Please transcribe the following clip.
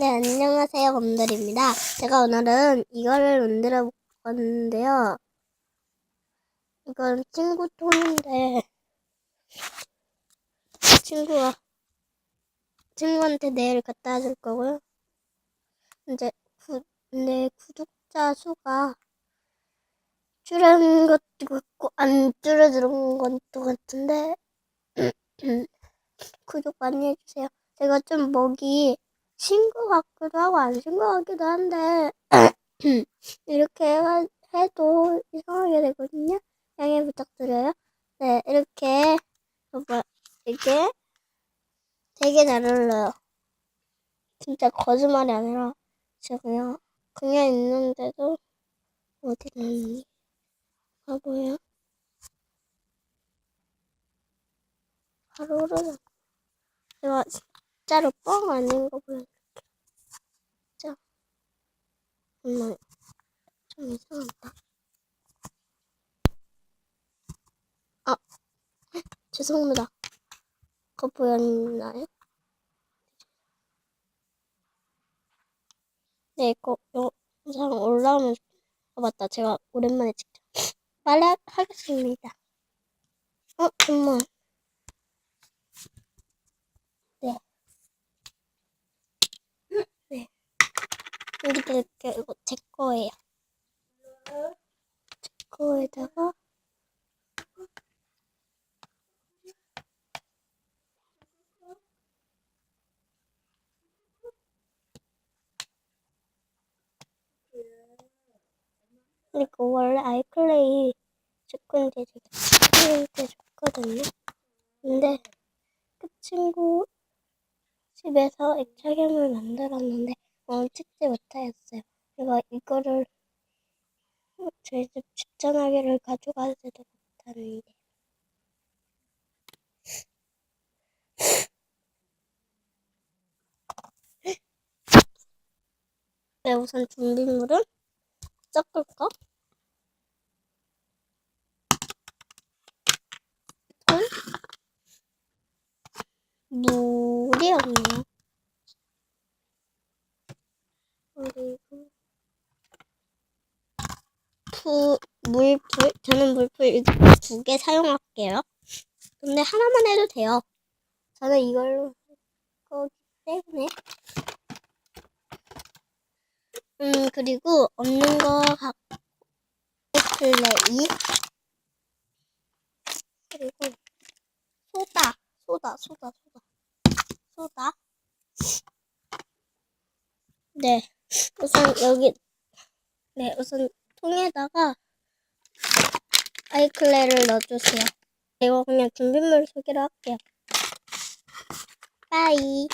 네, 안녕하세요, 곰돌입니다. 제가 오늘은 이거를 만들어 볼 건데요. 이건 친구 통인데, 친구가, 친구한테 내일 갖다 줄 거고요. 이제, 구, 근데 구독자 수가 줄은 것도 같고, 안 줄어드는 것도 같은데, 구독 많이 해주세요. 제가 좀 먹이 신것 같기도 하고 안신것 같기도 한데 이렇게 해- 해도 이상하게 되거든요. 양해 부탁드려요. 네, 이렇게 봐봐 이게 되게 잘 흘러요. 진짜 거짓말이 아니라 제가 그냥 그냥 있는데도 어디 갔니? 바보야. 바로 흐르는 제가 진짜로 뻥 아닌 거 보여줄게요. 진짜. 정말 좀 이상하다. 아, 죄송합니다. 그거 보였나요? 네, 이거 영상 올라오면 아 맞다. 제가 오랜만에 직접 말을 하겠습니다. 어, 정말. 네. 네. 여기다 이렇게 이거 제 거예요. 제 거에다가 그리고 원래 아이클레이 제 건데 제가 친구한테 줬거든요. 근데 그 친구 집에서 액체괴물 만들었는데 오늘 찍지 못하였어요. 제가 이거를 저희 집 집전화기를 가져가지도 못하는데 네, 우선 준비물은 섞을까? 은 물이 없네요. 그리고 푸, 물풀 저는 물풀 두 개 사용할게요. 근데 하나만 해도 돼요. 저는 이걸로 할 거기 때문에. 음 그리고 없는 거 갖고 플레이. 그리고 소다 소다 소다 소다. 소다. 네. 우선 여기 네 우선 통에다가 아이클레를 넣어주세요. 이거 그냥 준비물 소개를 할게요. 빠이